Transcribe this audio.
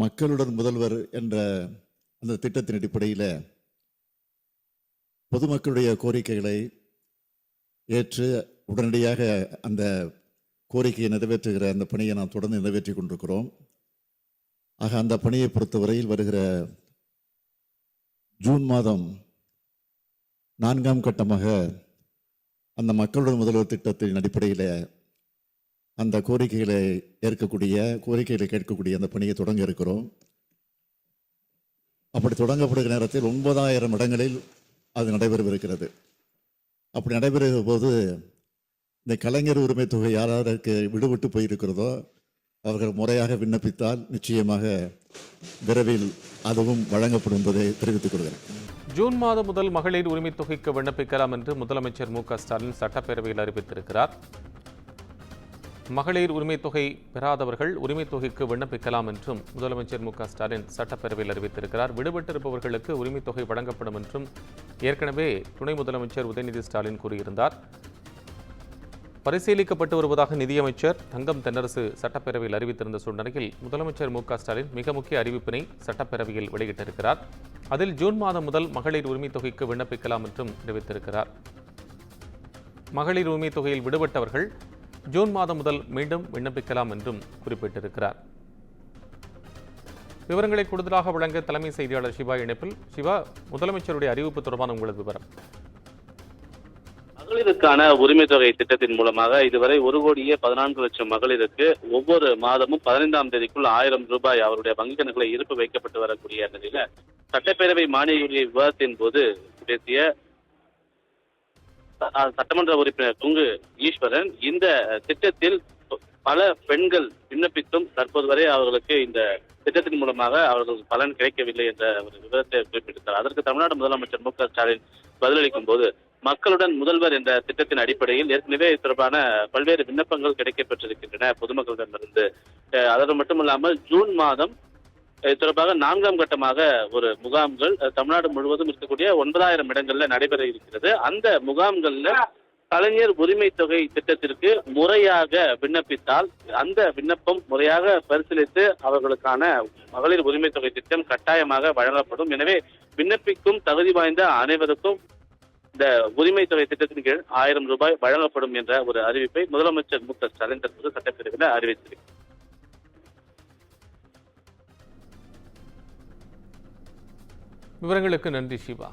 மக்களுடன் முதல்வர் என்ற அந்த திட்டத்தின் அடிப்படையில் பொதுமக்களுடைய கோரிக்கைகளை ஏற்று உடனடியாக அந்த கோரிக்கையை நிறைவேற்றுகிற அந்த பணியை நாம் தொடர்ந்து நிறைவேற்றி கொண்டிருக்கிறோம். ஆக அந்த பணியை பொறுத்தவரையில் வருகிற ஜூன் மாதம் நான்காம் கட்டமாக அந்த மக்களுடன் முதல்வர் திட்டத்தின் அடிப்படையில் அந்த கோரிக்கைகளை ஏற்கக்கூடிய கோரிக்கைகளை கேட்கக்கூடிய அந்த பணியை தொடங்க இருக்கிறோம். அப்படி தொடங்கப்படுகிற நேரத்தில் ஒன்பதாயிரம் இடங்களில் அது நடைபெறவிருக்கிறது. அப்படி நடைபெறுகிற போது இந்த கலைஞர் உரிமை தொகை யாராருக்கு விடுபட்டு போயிருக்கிறதோ அவர்கள் முறையாக விண்ணப்பித்தால் நிச்சயமாக விரைவில் அதுவும் வழங்கப்படும் என்பதை தெரிவித்துக் கொள்கிறேன். ஜூன் மாதம் முதல் மகளிர் உரிமை தொகைக்கு விண்ணப்பிக்கலாம் என்று முதலமைச்சர் மு க ஸ்டாலின் சட்டப்பேரவையில் அறிவித்திருக்கிறார். மகளிர் உரிமைத் தொகை பெறாதவர்கள் உரிமைத் தொகைக்கு விண்ணப்பிக்கலாம் என்றும் முதலமைச்சர் மு ஸ்டாலின் சட்டப்பேரவையில் அறிவித்திருக்கிறார். விடுபட்டிருப்பவர்களுக்கு உரிமைத் தொகை வழங்கப்படும் என்றும் ஏற்கனவே துணை முதலமைச்சர் உதயநிதி ஸ்டாலின் கூறியிருந்தார். பரிசீலிக்கப்பட்டு வருவதாக நிதியமைச்சர் தங்கம் தென்னரசு சட்டப்பேரவையில் அறிவித்திருந்த சூழ்நிலையில் முதலமைச்சர் மு ஸ்டாலின் மிக முக்கிய அறிவிப்பினை சட்டப்பேரவையில் வெளியிட்டிருக்கிறார். அதில் ஜூன் மாதம் முதல் மகளிர் உரிமைத் தொகைக்கு விண்ணப்பிக்கலாம் என்றும் தெரிவித்திருக்கிறார். மகளிர் உரிமைத் தொகையில் விடுபட்டவர்கள் ஜூன் மாதம் முதல் மீண்டும் விண்ணப்பிக்கலாம் என்றும் குறிப்பிட்டிருக்கிறார். விவரங்களை கூடுதலாக வழங்க தலைமை செய்தியாளர் சிவா இணைப்பில். சிவா முதலமைச்சருடைய அறிவிப்பு தொடர்பான உங்களது விவரம். மகளிருக்கான உரிமை தொகை திட்டத்தின் மூலமாக இதுவரை ஒரு கோடியே பதினான்கு லட்சம் மகளிருக்கு ஒவ்வொரு மாதமும் பதினைந்தாம் தேதிக்குள் ஆயிரம் ரூபாய் அவருடைய வங்கிக் கணக்குல இருப்பு வைக்கப்பட்டு வரக்கூடிய நிலையில சட்டப்பேரவை மானிய விவாதத்தின் போது பேசிய சட்டமன்ற உறுப்பினர் துங்கு ஈஸ்வரன் இந்த திட்டத்தில் பல பெண்கள் விண்ணப்பித்தும் தற்போது வரை அவர்களுக்கு இந்த திட்டத்தின் மூலமாக அவர்களுக்கு பலன் கிடைக்கவில்லை என்ற ஒரு விவரத்தை குறிப்பிட்டார் அதற்கு தமிழ்நாடு முதலமைச்சர் மு க ஸ்டாலின் பதிலளிக்கும் போது மக்களுடன் முதல்வர் என்ற திட்டத்தின் அடிப்படையில் ஏற்கனவே இது தொடர்பான பல்வேறு விண்ணப்பங்கள் கிடைக்கப்பெற்றிருக்கின்றன. பொதுமக்களிடமிருந்து அஹ் மட்டுமல்லாமல் ஜூன் மாதம் இது தொடர்பாக நான்காம் கட்டமாக ஒரு முகாம்கள் தமிழ்நாடு முழுவதும் இருக்கக்கூடிய ஒன்பதாயிரம் இடங்கள்ல நடைபெற இருக்கிறது. அந்த முகாம்கள்ல கலைஞர் உரிமை தொகை திட்டத்திற்கு முறையாக விண்ணப்பித்தால் அந்த விண்ணப்பம் முறையாக பரிசீலித்து அவர்களுக்கான மகளிர் உரிமை தொகை திட்டம் கட்டாயமாக வழங்கப்படும். எனவே விண்ணப்பிக்கும் தகுதி வாய்ந்த அனைவருக்கும் இந்த உரிமை தொகை திட்டத்தின் கீழ் ஆயிரம் ரூபாய் வழங்கப்படும் என்ற ஒரு அறிவிப்பை முதலமைச்சர் மு க ஸ்டாலின் தற்போது சட்டப்பேரவையில் அறிவித்திருக்கிறார். விவரங்களுக்கு நன்றி சிவா